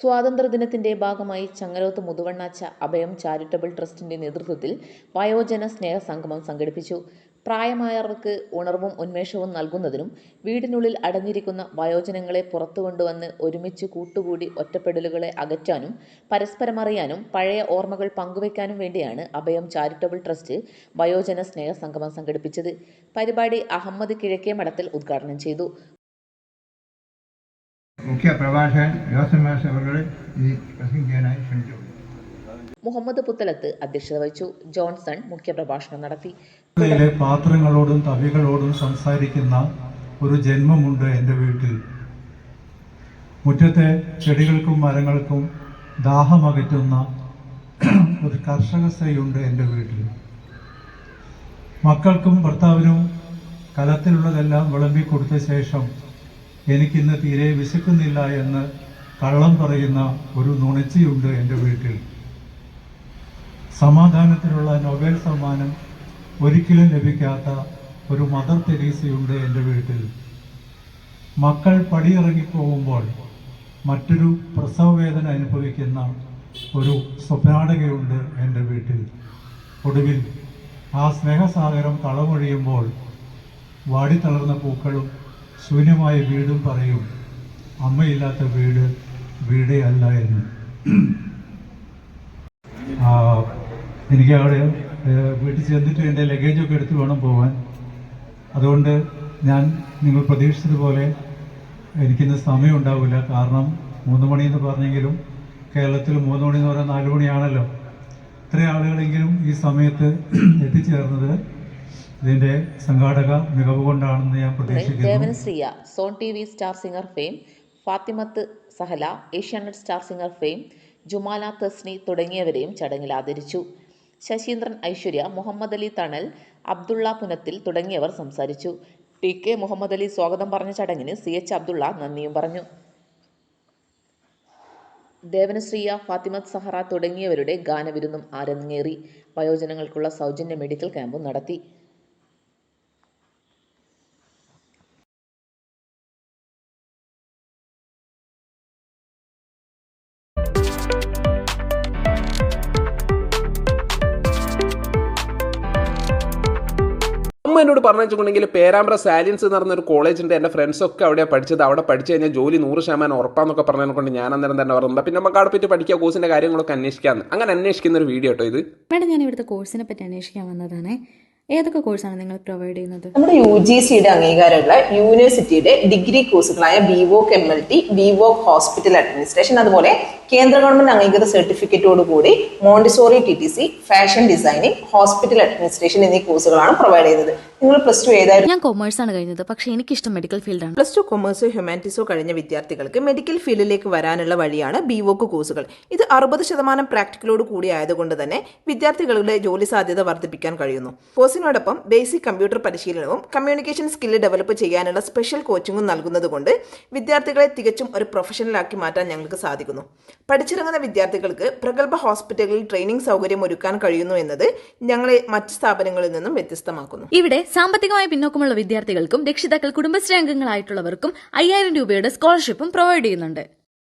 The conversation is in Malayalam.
സ്വാതന്ത്ര്യദിനത്തിന്റെ ഭാഗമായി ചങ്ങരോത്ത് മുതുവണ്ണാച്ച അഭയം ചാരിറ്റബിൾ ട്രസ്റ്റിന്റെ നേതൃത്വത്തിൽ വയോജന സ്നേഹ സംഗമം സംഘടിപ്പിച്ചു. പ്രായമായവർക്ക് ഉണർവും ഉന്മേഷവും നൽകുന്നതിനും വീടിനുള്ളിൽ അടഞ്ഞിരിക്കുന്ന വയോജനങ്ങളെ പുറത്തു കൊണ്ടുവന്ന് ഒരുമിച്ച് കൂട്ടുകൂടി ഒറ്റപ്പെടലുകളെ അകറ്റാനും പരസ്പരമറിയാനും പഴയ ഓർമ്മകൾ പങ്കുവയ്ക്കാനും വേണ്ടിയാണ് അഭയം ചാരിറ്റബിൾ ട്രസ്റ്റ് വയോജന സ്നേഹ സംഗമം സംഘടിപ്പിച്ചത്. പരിപാടി അഹമ്മദ് കിഴക്കേ മഠത്തിൽ ഉദ്ഘാടനം ചെയ്തു. മുഖ്യ പ്രഭാഷകൻ ജോസഫ് മാസ്റ്റർ അവരുടെ ഇത് പ്രസംഗിക്കാനായി ക്ഷണിച്ചു. മുഹമ്മദ് പുത്തലത്ത് അധ്യക്ഷത വഹിച്ചു. ജോൺസൺ മുഖ്യപ്രഭാഷണം നടത്തി. പാത്രങ്ങളോടും തവികളോടും സംസാരിക്കുന്ന ഒരു ജന്മമുണ്ട് എന്റെ വീട്ടിൽ. മുറ്റത്തെ ചെടികൾക്കും മരങ്ങൾക്കും ദാഹമകറ്റുന്ന ഒരു കർഷക സ്ത്രീയുണ്ട് എന്റെ വീട്ടിൽ. മക്കൾക്കും ഭർത്താവിനും കലത്തിലുള്ളതെല്ലാം വിളമ്പി കൊടുത്ത ശേഷം എനിക്കിന്ന് തീരെ വിശക്കുന്നില്ല എന്ന് കള്ളം പറയുന്ന ഒരു നുണച്ചിയുണ്ട് എന്റെ വീട്ടിൽ. സമാധാനത്തിനുള്ള നൊബേൽ സമ്മാനം ഒരിക്കലും ലഭിക്കാത്ത ഒരു മദർ തെരീസയുണ്ട് എന്റെ വീട്ടിൽ. മക്കൾ പടിയിറങ്ങിപ്പോകുമ്പോൾ മറ്റൊരു പ്രസവ വേദന അനുഭവിക്കുന്ന ഒരു സ്വപ്നാടകയുണ്ട് എന്റെ വീട്ടിൽ. ഒടുവിൽ ആ സ്നേഹസാഗരം കളമൊഴിയുമ്പോൾ വാടിത്തളർന്ന പൂക്കളും ശൂന്യമായ വീടും പറയും അമ്മയില്ലാത്ത വീട് വീടേ അല്ല എന്ന്. എനിക്ക് അവിടെ വീട്ടിൽ ചെന്നിട്ട് എന്റെ ലഗേജൊക്കെ എടുത്ത് വേണം പോകാൻ അതുകൊണ്ട് ഞാൻ നിങ്ങൾ പ്രതീക്ഷിച്ചതുപോലെ എനിക്കിന്ന് സമയം ഉണ്ടാവില്ല. കാരണം മൂന്ന് മണി എന്ന് പറഞ്ഞെങ്കിലും കേരളത്തിൽ മൂന്ന് മണി എന്ന് പറഞ്ഞാൽ നാല് മണിയാണല്ലോ. ഇത്രയും ആളുകളെങ്കിലും ഈ സമയത്ത് എത്തിച്ചേർന്നത് ഇതിന്റെ സംഘാടക മികവ് കൊണ്ടാണെന്ന് ഞാൻ പ്രതീക്ഷിക്കുന്നു. ദേവനശ്രീയ zone T V star singer fame Fathimath Sahala Asianet star singer fame Jumala Thasni തുടങ്ങിയവരെയും ചടങ്ങിൽ ആദരിച്ചു. ശശീന്ദ്രൻ ഐശ്വര്യ മുഹമ്മദ് അലി തണൽ അബ്ദുള്ള പുനത്തിൽ തുടങ്ങിയവർ സംസാരിച്ചു. ടി കെ മുഹമ്മദ് അലി സ്വാഗതം പറഞ്ഞ ചടങ്ങിന് സി എച്ച് അബ്ദുള്ള നന്ദിയും പറഞ്ഞു. ദേവനശ്രീയ ഫാത്തിമത്ത് സഹറ തുടങ്ങിയവരുടെ ഗാനവിരുന്നും ആരങ്ങേറി വയോജനങ്ങൾക്കുള്ള സൗജന്യ മെഡിക്കൽ ക്യാമ്പും നടത്തി. അമ്മ എന്നോട് പറഞ്ഞുവെച്ചിട്ടുണ്ടെങ്കിൽ പേരാമ്പ്ര സാലിയൻസ് എന്ന് പറഞ്ഞൊരു ഒരു കോളേജ് എന്റെ ഫ്രണ്ട്സൊക്കെ അവിടെ പഠിച്ചത്. അവിടെ പഠിച്ചു കഴിഞ്ഞാൽ ജോലി നൂറ് ശതമാനം ഉറപ്പാന്നൊക്കെ പറഞ്ഞതിനെ കൊണ്ട് ഞാൻ അന്നേരം തന്നെ പറഞ്ഞത് പിന്നെ നമുക്ക് അവിടെ പറ്റി പഠിക്കുക കോഴ്സിന്റെ കാര്യങ്ങളൊക്കെ അന്വേഷിക്കാമെന്ന് അങ്ങനെ അന്വേഷിക്കുന്ന ഒരു വീഡിയോ കേട്ടോ ഇത്. മേഡം ഞാൻ ഇവിടുത്തെ കോഴ്സിനെ പറ്റി അന്വേഷിക്കാൻ വന്നതാണ്. ഏതൊക്കെ കോഴ്സാണ് നിങ്ങൾ പ്രൊവൈഡ് ചെയ്യുന്നത്? നമ്മുടെ യു ജി സിയുടെ അംഗീകാരമുള്ള യൂണിവേഴ്സിറ്റിയുടെ degree കോഴ്സുകളായ BVoc M L T BVoc hospital administration അതുപോലെ കേന്ദ്ര ഗവൺമെന്റ് അംഗീകൃത സർട്ടിഫിക്കറ്റോട് കൂടി Montessori T T C fashion designing hospital administration എന്നീ കോഴ്സുകളാണ് പ്രൊവൈഡ് ചെയ്തത്. നിങ്ങൾ പ്ലസ് ടു ഏതായിരുന്നു? ഞാൻ കൊമേഴ്സ് ആണ് കഴിഞ്ഞത്. പക്ഷേ എനിക്കിഷ്ടം മെഡിക്കൽ ഫീൽഡാണ് പ്ലസ് ടു കൊമേഴ്സോ ഹ്യൂമാനിറ്റീസോ കഴിഞ്ഞ വിദ്യാർത്ഥികൾക്ക് മെഡിക്കൽ ഫീൽഡിലേക്ക് വരാനുള്ള വഴിയാണ് ബിവോക്ക് കോഴ്സുകൾ ഇത് അറുപത് ശതമാനം പ്രാക്ടിക്കലോട് കൂടി ആയതുകൊണ്ട് തന്നെ വിദ്യാർത്ഥികളുടെ ജോലി സാധ്യത വർദ്ധിപ്പിക്കാൻ കഴിയുന്നു. കോഴ്സിനോടൊപ്പം ബേസിക് കമ്പ്യൂട്ടർ പരിശീലനവും കമ്മ്യൂണിക്കേഷൻ സ്കില്ല് ഡെവലപ്പ് ചെയ്യാനുള്ള സ്പെഷ്യൽ കോച്ചിങ്ങും നൽകുന്നതുകൊണ്ട് വിദ്യാർത്ഥികളെ തികച്ചും ഒരു പ്രൊഫഷണലാക്കി മാറ്റാൻ ഞങ്ങൾക്ക് സാധിക്കുന്നു. പഠിച്ചിറങ്ങുന്ന വിദ്യാർത്ഥികൾക്ക് പ്രഗത്ഭ ഹോസ്പിറ്റലിൽ ട്രെയിനിങ് സൗകര്യം ഒരുക്കാൻ കഴിയുന്നു എന്നത് ഞങ്ങളെ മറ്റ് സ്ഥാപനങ്ങളിൽ നിന്നും വ്യത്യസ്തമാക്കുന്നു. ഇവിടെ സാമ്പത്തികമായി പിന്നോക്കമുള്ള വിദ്യാർത്ഥികൾക്കും രക്ഷിതാക്കൾ കുടുംബശ്രീ അംഗങ്ങളായിട്ടുള്ളവർക്കും അയ്യായിരം രൂപയുടെ സ്കോളർഷിപ്പും പ്രൊവൈഡ് ചെയ്യുന്നുണ്ട്.